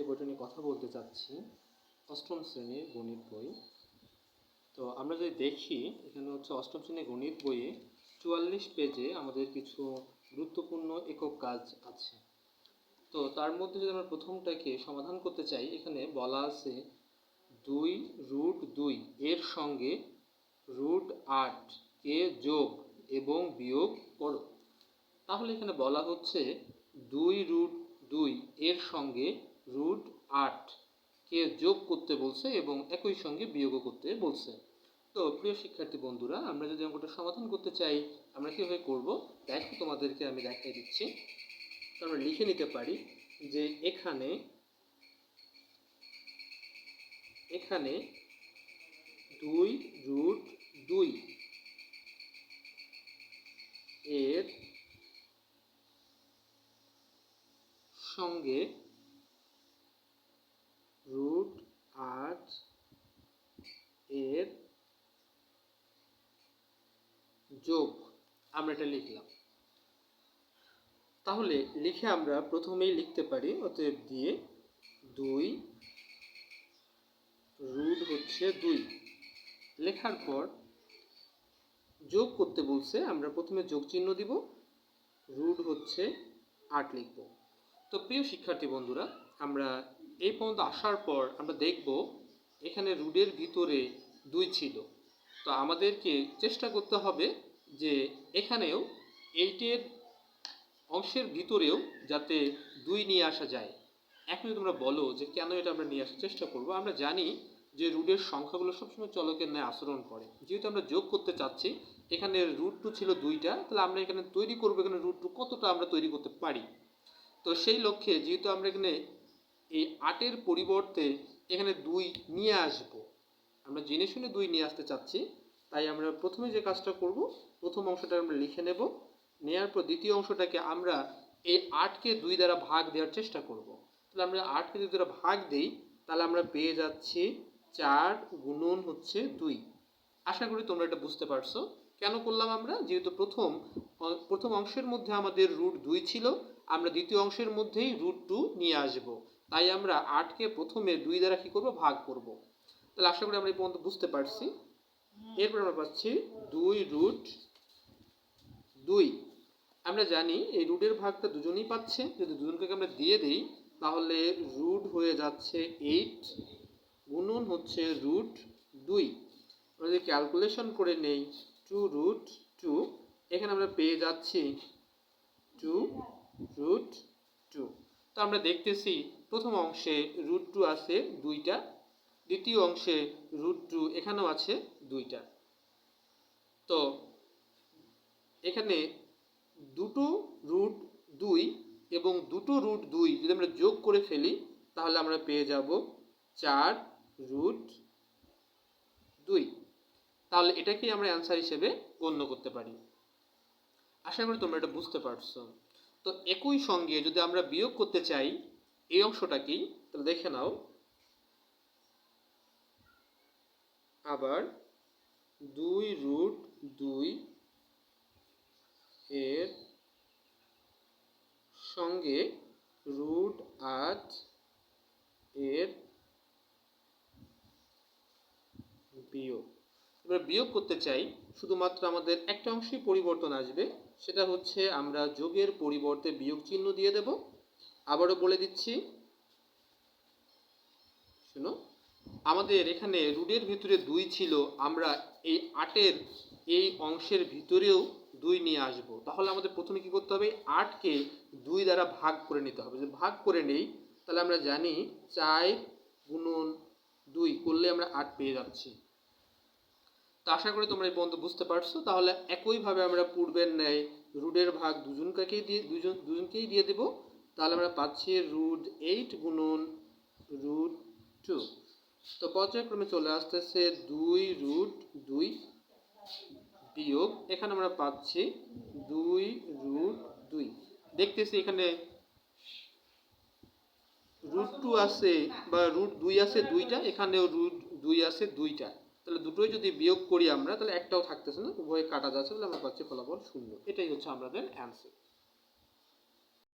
যে বইটা নিয়ে কথা বলতে চাচ্ছি। অষ্টম শ্রেণির গণিত বই। তো আমরা যদি দেখি, এখানে হচ্ছে অষ্টম শ্রেণির গণিত বইয়ে চুয়াল্লিশ পেজে আমাদের কিছু গুরুত্বপূর্ণ একক কাজ আছে। তো তার মধ্যে যদি আমরা প্রথমটাকে সমাধান করতে চাই, এখানে বলা আছে দুই রুট দুই, এর সঙ্গে রুট আট, কে যোগ এবং বিয়োগ করো। তাহলে এখানে বলা হচ্ছে দুই রুট দুই, এর সঙ্গে রুট আট কে যোগ করতে বলছে এবং একই সঙ্গে বিয়োগও করতে বলছে। তো প্রিয় শিক্ষার্থী বন্ধুরা, আমরা যদি অঙ্কটা সমাধান করতে চাই, আমরা কীভাবে করব? দেখো তোমাদেরকে আমি দেখাই দিচ্ছি। তো আমরা লিখে নিতে পারি যে এখানে এখানে দুই রুট দুই এর সঙ্গে রুট আট এর যোগ আমরা এটা লিখলাম। তাহলে লিখে আমরা প্রথমেই লিখতে পারি, অতএব দিয়ে দুই রুট হচ্ছে দুই। লেখার পর যোগ করতে বলছে, আমরা প্রথমে যোগ চিহ্ন দিব রুট হচ্ছে আট লিখব। তো প্রিয় শিক্ষার্থী বন্ধুরা, আমরা এই পর্যন্ত আসার পর আমরা দেখব এখানে রুডের ভিতরে দুই ছিল। তো আমাদেরকে চেষ্টা করতে হবে যে এখানেও এইটের অংশের ভিতরেও যাতে দুই নিয়ে আসা যায়। এখন যদি তোমরা বলো যে কেন এটা আমরা নিয়ে আসার চেষ্টা করব, আমরা জানি যে রুটের সংখ্যাগুলো সবসময় চলকের ন্যায় আচরণ করে। যেহেতু আমরা যোগ করতে চাচ্ছি, এখানে রুট টু ছিল দুইটা, তাহলে আমরা এখানে তৈরি করব, এখানে রুট টু কতটা আমরা তৈরি করতে পারি। তো সেই লক্ষ্যে যেহেতু আমরা এখানে এই আটের পরিবর্তে এখানে দুই নিয়ে আসব, আমরা জেনে শুনে দুই নিয়ে আসতে চাচ্ছি, তাই আমরা প্রথমে যে কাজটা করব প্রথম অংশটা আমরা লিখে নেব। নেওয়ার পর দ্বিতীয় অংশটাকে আমরা এই আটকে দুই দ্বারা ভাগ দেওয়ার চেষ্টা করব। তাহলে আমরা আটকে দুই দ্বারা ভাগ দেই তাহলে আমরা পেয়ে যাচ্ছি চার গুণন হচ্ছে দুই। আশা করি তোমরা এটা বুঝতে পারছ। কেন করলাম আমরা? যেহেতু প্রথম প্রথম অংশের মধ্যে আমাদের রুট দুই ছিল আমরা দ্বিতীয় অংশের মধ্যেই রুট টু নিয়ে আসব। তাই আমরা আটকে প্রথমে দুই দ্বারা কী করব? ভাগ করব। তাহলে আশা করি আমরা এই পর্যন্ত বুঝতে পারছি। এরপর আমরা পাচ্ছি দুই রুট দুই। আমরা জানি এই রুটের ভাগটা দুজনেই পাচ্ছে। যদি দুজনকে আমরা দিয়ে দিই, তাহলে রুট হয়ে যাচ্ছে এইট গুণন হচ্ছে রুট দুই। আমরা যদি ক্যালকুলেশন করে নেই টু রুট টু এখানে আমরা পেয়ে যাচ্ছি টু রুট টু তো আমরা দেখতেছি প্রথম অংশে রুট টু আছে দুইটা, দ্বিতীয় অংশে রুট টু এখানেও আছে দুইটা। তো এখানে দুটো রুট দুই এবং দুটো রুট দুই যদি আমরা যোগ করে ফেলি, তাহলে আমরা পেয়ে যাব চার রুট দুই। তাহলে এটাকেই আমরা অ্যান্সার হিসেবে গণ্য করতে পারি। আশা করি তোমরা এটা বুঝতে পারছ। তো একই সঙ্গে যদি আমরা বিয়োগ করতে চাই, এই অংশটাকেই তাহলে দেখে নাও। আবার দুই রুট দুই এর সঙ্গে রুট আট এর বিয়োগ। এবার বিয়োগ করতে চাই, শুধুমাত্র আমাদের একটা অংশই পরিবর্তন আসবে, সেটা হচ্ছে আমরা যোগের পরিবর্তে বিয়োগ চিহ্ন দিয়ে দেব। আবারও বলে দিচ্ছি, শুনো, আমাদের এখানে রুটের ভিতরে দুই ছিল, আমরা এই আটের এই অংশের ভিতরেও দুই নিয়ে আসব। তাহলে আমাদের প্রথমে কি করতে হবে? আটকে দুই দ্বারা ভাগ করে নিতে হবে। যদি ভাগ করে নেই, তাহলে আমরা জানি চার গুণন দুই করলে আমরা আট পেয়ে যাচ্ছি। তো আশা করি তোমরা এই পর্যন্ত বুঝতে পারছ। তাহলে একইভাবে আমরা পূর্বের ন্যায় রুটের ভাগ দুজনকেই দিয়ে দুজন দুজনকেই দিয়ে দেব। তাহলে আমরা পাচ্ছি রুট এইট গুণন রুট টু। তো পর্যায়ক্রমে চলে আসতেছে দুই রুট দুই বিয়োগ, এখানে আমরা পাচ্ছি দুই রুট দুই। দেখতেছি এখানে রুট টু আছে বা রুট দুই আছে দুইটা, এখানেও রুট দুই আছে দুইটা। তাহলে দুটোই যদি বিয়োগ করি আমরা, তাহলে একটাও থাকতেছে না, উভয়ে কাটা যাচ্ছে তাহলে আমরা পাচ্ছি ফলাফল শূন্য। এটাই হচ্ছে আমাদের অ্যান্সার